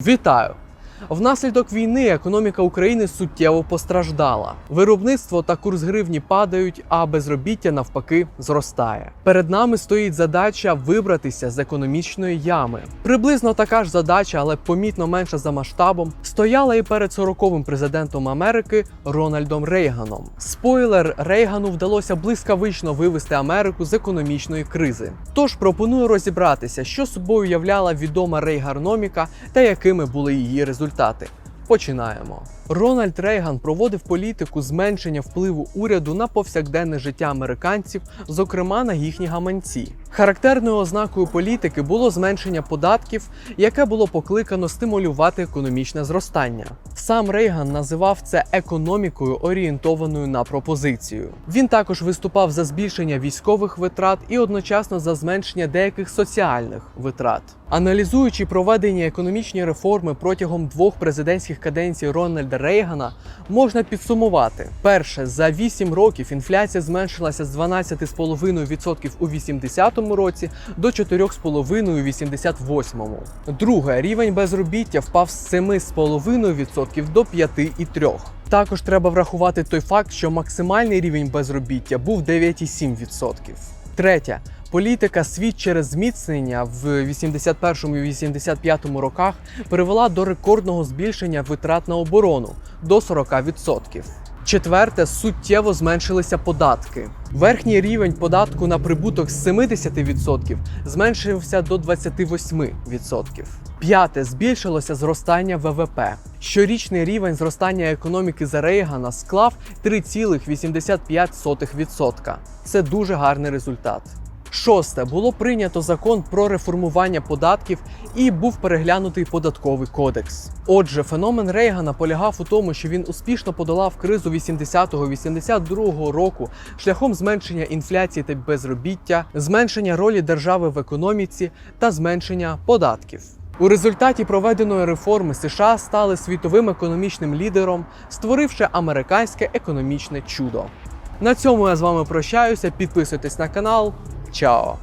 Vital. Внаслідок війни економіка України суттєво постраждала. Виробництво та курс гривні падають, а безробіття навпаки зростає. Перед нами стоїть задача вибратися з економічної ями. Приблизно така ж задача, але помітно менша за масштабом, стояла і перед 40-м президентом Америки Рональдом Рейганом. Спойлер, Рейгану вдалося блискавично вивести Америку з економічної кризи. Тож пропоную розібратися, що собою являла відома рейгарноміка та якими були її результати. Починаємо. Рональд Рейган проводив політику зменшення впливу уряду на повсякденне життя американців, зокрема на їхні гаманці. Характерною ознакою політики було зменшення податків, яке було покликано стимулювати економічне зростання. Сам Рейган називав це економікою, орієнтованою на пропозицію. Він також виступав за збільшення військових витрат і одночасно за зменшення деяких соціальних витрат. Аналізуючи проведені економічні реформи протягом двох президентських каденцій Рональда Рейгана, можна підсумувати: перше, за 8 років інфляція зменшилася з 12,5% у 80-му році до 4,5% у 88-му. Друге, рівень безробіття впав з 7,5% до 5,3%. Також треба врахувати той факт, що максимальний рівень безробіття був 9,7%. Третє. Політика світ через зміцнення в 81 і 85 роках привела до рекордного збільшення витрат на оборону до 40%. Четверте, суттєво зменшилися податки. Верхній рівень податку на прибуток з 70% зменшився до 28%. П'яте збільшилося зростання ВВП. Щорічний рівень зростання економіки за Рейгана склав 3,85%. Це дуже гарний результат. Шосте було прийнято закон про реформування податків і був переглянутий податковий кодекс. Отже, феномен Рейгана полягав у тому, що він успішно подолав кризу 80-82 року шляхом зменшення інфляції та безробіття, зменшення ролі держави в економіці та зменшення податків. У результаті проведеної реформи США стали світовим економічним лідером, створивши американське економічне чудо. На цьому я з вами прощаюся. Підписуйтесь на канал. 叫